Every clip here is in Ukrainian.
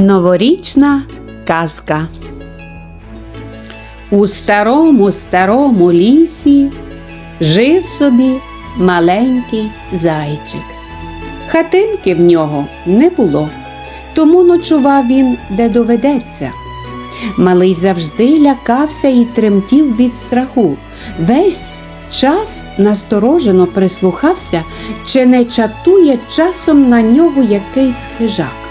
Новорічна казка. У старому старому лісі жив собі маленький зайчик. Хатинки в нього не було, тому ночував він де доведеться. Малий завжди лякався і тремтів від страху. Весь час насторожено прислухався, чи не чатує часом на нього якийсь хижак.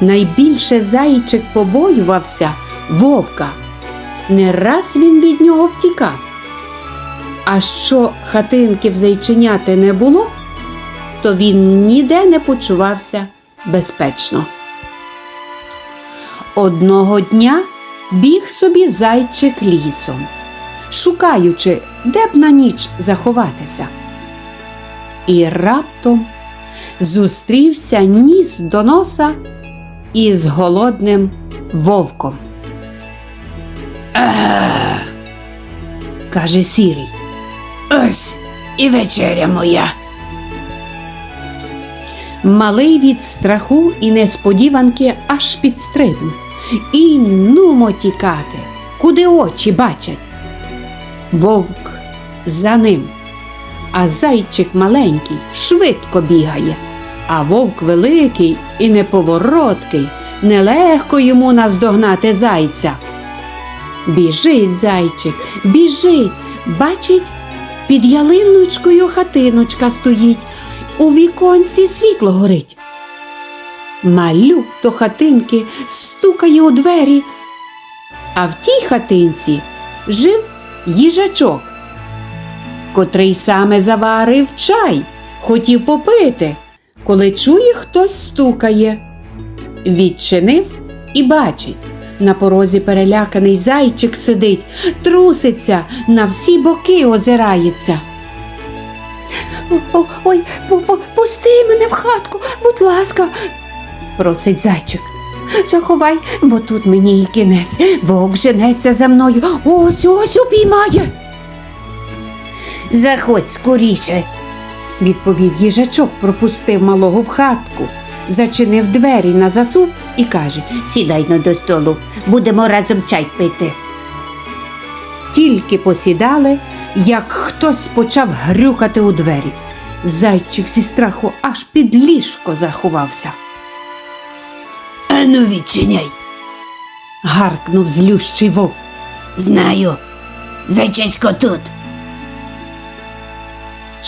Найбільше зайчик побоювався вовка. Не раз він від нього втікав. А що хатинки в зайченяти не було, то він ніде не почувався безпечно. Одного дня біг собі зайчик лісом, шукаючи, де б на ніч заховатися. І раптом зустрівся ніс до носа із голодним вовком. «Е-е-е!» – каже сірий. Ось і вечеря моя. Малий від страху і несподіванки аж підстрибнув. І нумо тікати, куди очі бачать. Вовк за ним, а зайчик маленький швидко бігає, а вовк великий і неповороткий, нелегко йому наздогнати зайця. Біжить зайчик, біжить, бачить, під ялиночкою хатиночка стоїть, у віконці світло горить. Малюк до хатинки стукає у двері, а в тій хатинці жив їжачок, котрий саме заварив чай, хотів попити, коли чує, хтось стукає. Відчинив і бачить. На порозі переляканий зайчик сидить, труситься, на всі боки озирається. Ой, пусти мене в хатку, будь ласка, просить зайчик. Заховай, бо тут мені і кінець. Вовк женеться за мною. Ось ось упіймає. Заходь скоріше. Відповів їжачок, пропустив малого в хатку, зачинив двері на засув і каже: Сідай но до столу, будемо разом чай пити. Тільки посідали, як хтось почав грюкати у двері. Зайчик зі страху аж під ліжко заховався. Ану відчиняй. Гаркнув злющий вовк. Знаю. Зайчисько тут.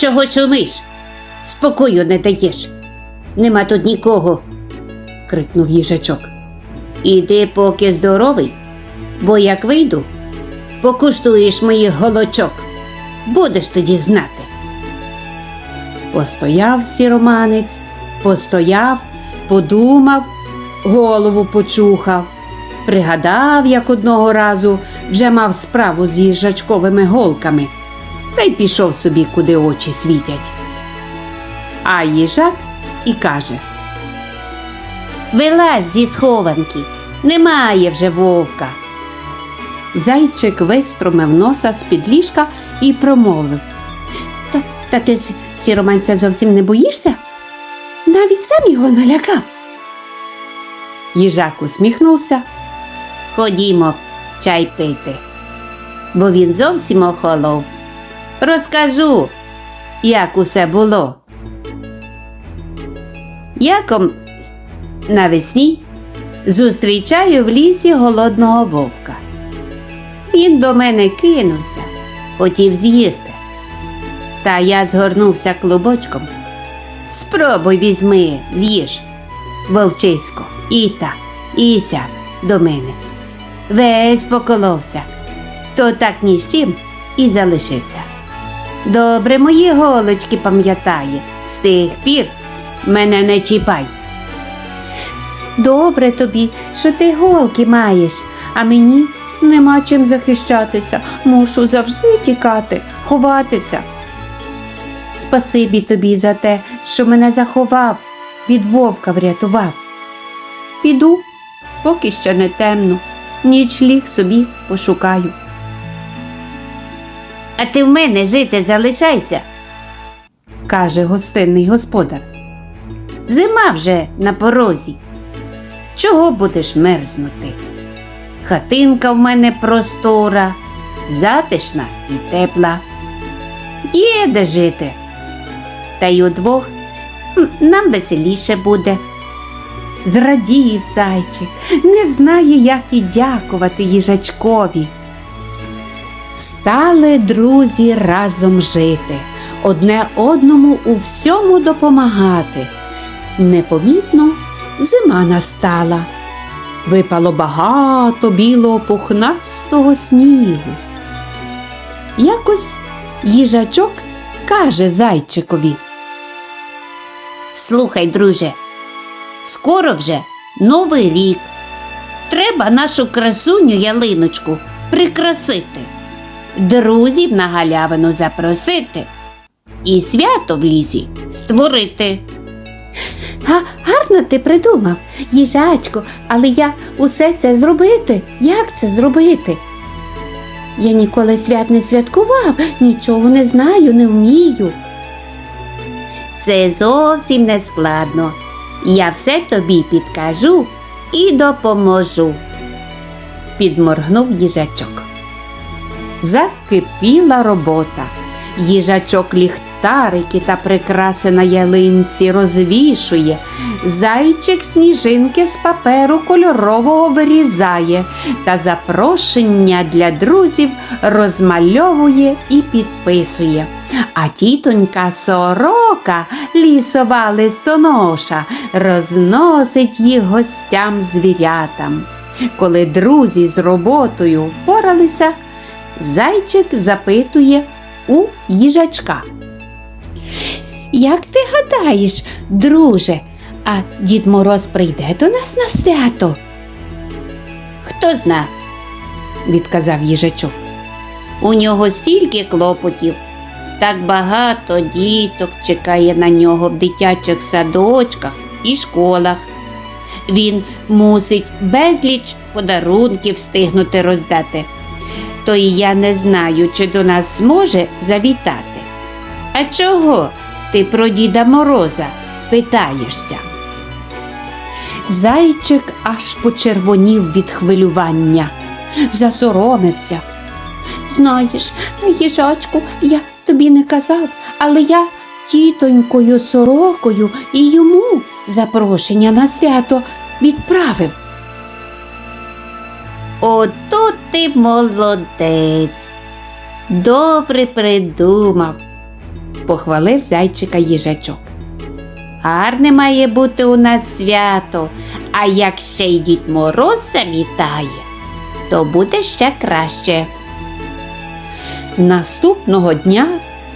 Чого шумиш? Спокою не даєш. Нема тут нікого. крикнув їжачок. Іди поки здоровий, бо як вийду, покуштуєш моїх голочок. Будеш тоді знати. Постояв сіроманець, постояв, подумав, голову почухав, пригадав, як одного разу вже мав справу з їжачковими голками, та й пішов собі, куди очі світять. А їжак і каже: Вилазь зі схованки, немає вже вовка. Зайчик вистромив носа з-під ліжка і промовив. Та, та ти сіроманця зовсім не боїшся? Навіть сам його налякав. Їжак усміхнувся. Ходімо чай пити, бо він зовсім охолов. Розкажу, як усе було. Яком навесні зустрічаю в лісі голодного вовка. Він до мене кинувся, хотів з'їсти. Та я згорнувся клубочком. Спробуй візьми, з'їж, вовчисько, і так, і сяк до мене. Весь поколовся, то так ні з чим і залишився. Добре мої голочки пам'ятає, з тих пір мене не чіпай. Добре тобі, що ти голки маєш, а мені нема чим захищатися, мушу завжди тікати, ховатися. Спасибі тобі за те, що мене заховав, від вовка врятував. Піду, поки ще не темно, нічліг собі пошукаю. А ти в мене жити залишайся. каже гостинний господар. Зима вже на порозі. Чого будеш мерзнути? Хатинка в мене простора, затишна і тепла. Є де жити. Та й удвох нам веселіше буде. Зрадів зайчик, не знає, як і дякувати їжачкові. Стали друзі разом жити, одне одному у всьому допомагати. Непомітно зима настала. Випало багато білого пухнастого снігу. Якось їжачок каже зайчикові. Слухай, друже, скоро вже новий рік. Треба нашу красуню ялиночку прикрасити, друзів на галявину запросити і свято в лісі створити. Га, гарно ти придумав, їжачку, але я усе це зробити. Як це зробити? Я ніколи свят не святкував, нічого не знаю, не вмію. Це зовсім не складно. Я все тобі підкажу і допоможу. Підморгнув їжачок. Закипіла робота. Їжачок ліхтарики та прикраси на ялинці розвішує. Зайчик сніжинки з паперу кольорового вирізає та запрошення для друзів розмальовує і підписує. А тітонька сорока, лісова листоноша, розносить їх гостям звірятам. Коли друзі з роботою впоралися, зайчик запитує у їжачка. Як ти гадаєш, друже, а Дід Мороз прийде до нас на свято? Хто зна, відказав їжачок. у нього стільки клопотів. Так багато діток чекає на нього в дитячих садочках і школах. Він мусить безліч подарунків встигнути роздати. То і я не знаю, чи до нас зможе завітати. А чого ти про Діда Мороза питаєшся? Зайчик аж почервонів від хвилювання, засоромився. Знаєш, їжачку, я тобі не казав, але я тітонькою сорокою і йому запрошення на свято відправив. Ото ти молодець. Добре придумав. Похвалив зайчика їжачок. Гарне має бути у нас свято, а як ще й Дід Мороз завітає, то буде ще краще. Наступного дня,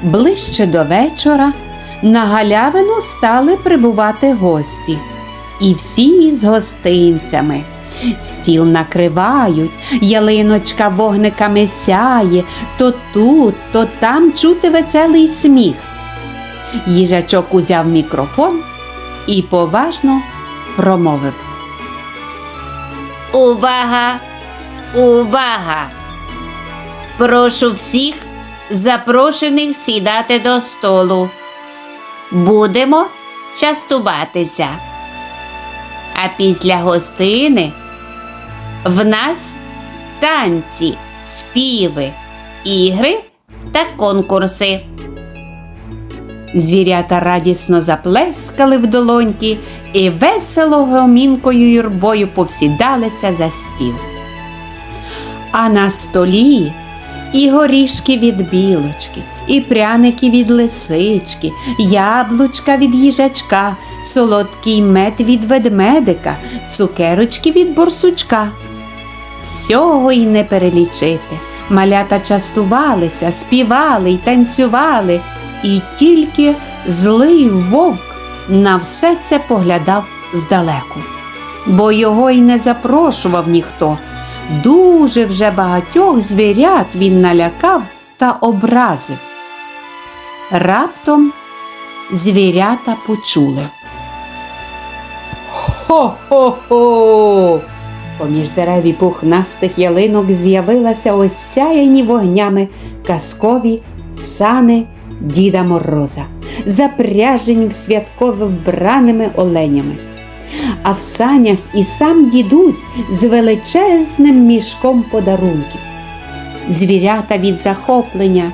ближче до вечора, на галявину стали прибувати гості. І всі з гостинцями. Стіл накривають, ялиночка вогниками сяє, то тут, то там чути веселий сміх. Їжачок узяв мікрофон і поважно промовив. Увага! Увага! Прошу всіх запрошених сідати до столу. Будемо частуватися. А після гостини в нас танці, співи, ігри та конкурси. Звірята радісно заплескали в долоньки і весело гомінкою юрбою повсідалися за стіл. А на столі і горішки від білочки, і пряники від лисички, яблучка від їжачка, солодкий мед від ведмедика, цукерочки від борсучка. Всього й не перелічити. Малята частувалися, співали й танцювали, і тільки злий вовк на все це поглядав здалеку, бо його й не запрошував ніхто. Дуже вже багатьох звірят він налякав та образив. Раптом звірята почули. Хо-хо-хо! Поміж дерев і пухнастих ялинок з'явилися осяяні вогнями казкові сани Діда Мороза, запряжені в святково вбраними оленями. а в санях і сам дідусь з величезним мішком подарунків. Звірята від захоплення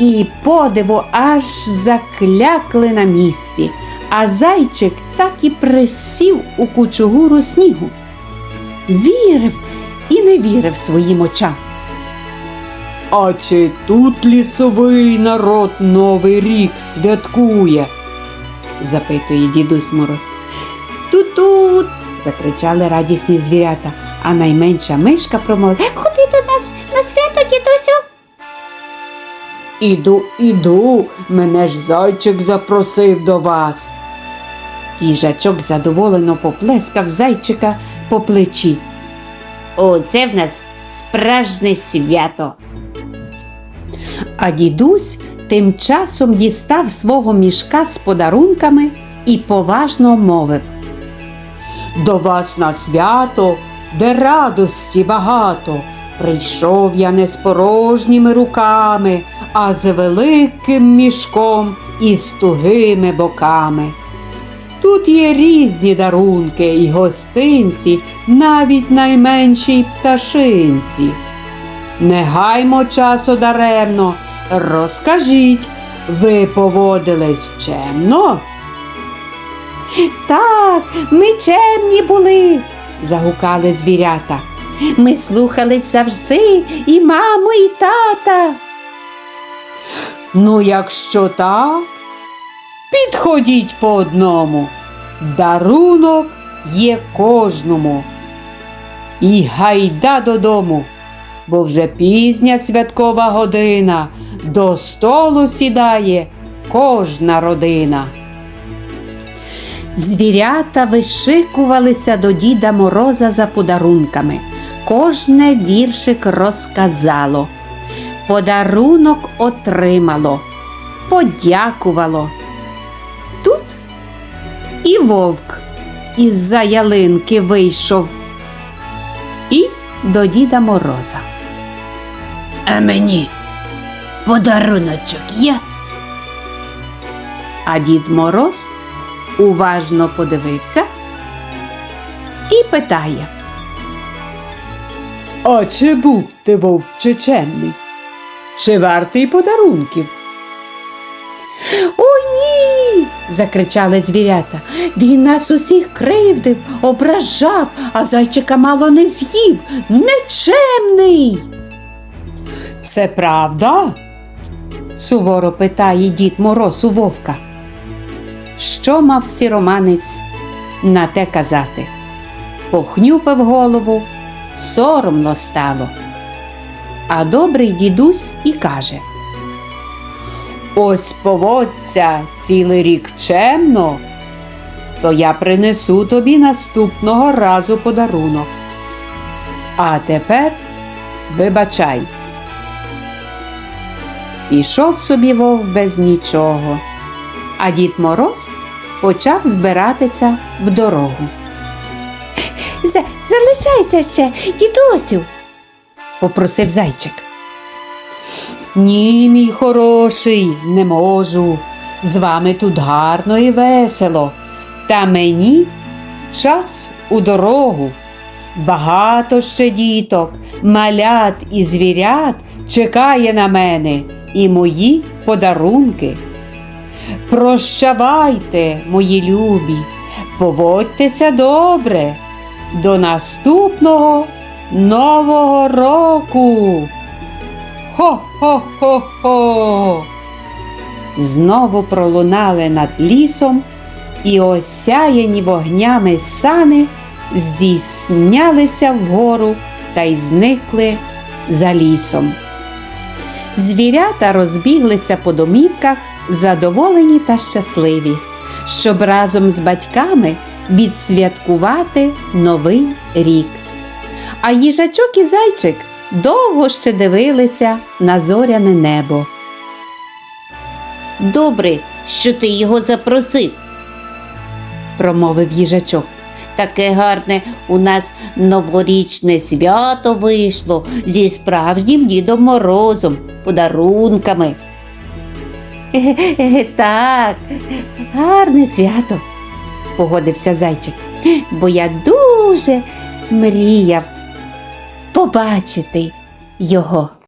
і подиву аж заклякли на місці, а зайчик так і присів у кучугуру снігу. Вірив і не вірив своїм очам. А чи тут лісовий народ Новий рік святкує? запитує дідусь Мороз. Тут-тут. закричали радісні звірята, а найменша мишка промовила Ходи до нас на свято, дідусю. Іду, іду, мене ж зайчик запросив до вас. Їжачок задоволено поплескав зайчика по плечі. Оце в нас справжнє свято. А дідусь тим часом дістав свого мішка з подарунками і поважно мовив. До вас на свято, де радості багато. Прийшов я не з порожніми руками, а з великим мішком і з тугими боками. Тут є різні дарунки і гостинці, навіть найменшій пташинці. Не гаймо часу даремно, розкажіть, ви поводились чемно? Так, ми чемні були, загукали звірята. Ми слухались завжди і маму, і тата. Ну, якщо так, підходіть по одному. Дарунок є кожному. І гайда додому, бо вже пізня святкова година, до столу сідає кожна родина. Звірята вишикувалися до Діда Мороза за подарунками. Кожне віршик розказало. Подарунок отримало, подякувало. І вовк із-за ялинки вийшов. І до Діда Мороза. А мені подаруночок є. А Дід Мороз уважно подивився і питає. А чи був ти вовче чемний? Чи вартий подарунків? Закричали звірята. Він нас усіх кривдив, ображав, а зайчика мало не з'їв. Нечемний. Це правда? суворо питає дід Мороз у вовка. Що мав сіроманець на те казати? Похнюпив голову, соромно стало. А добрий дідусь і каже. Ось поводься цілий рік чемно, то я принесу тобі наступного разу подарунок. А тепер вибачай. Пішов собі вовк без нічого, а дід Мороз почав збиратися в дорогу. Залишайся ще, дідусю, попросив зайчик. Ні, мій хороший, не можу. З вами тут гарно і весело. Та мені час у дорогу. Багато ще діток, малят і звірят чекає на мене і мої подарунки. Прощавайте, мої любі, поводьтеся добре. До наступного нового року. Хо-хо-хо-хо! Знову пролунали над лісом, і осяяні вогнями сани здійснялися вгору та й зникли за лісом. Звірята розбіглися по домівках, задоволені та щасливі, щоб разом з батьками відсвяткувати новий рік. А їжачок і зайчик довго ще дивилися на зоряне небо. Добре, що ти його запросив. промовив їжачок. Таке гарне у нас новорічне свято вийшло зі справжнім Дідом Морозом, подарунками. Так, гарне свято, погодився зайчик. бо я дуже мріяв побачити його.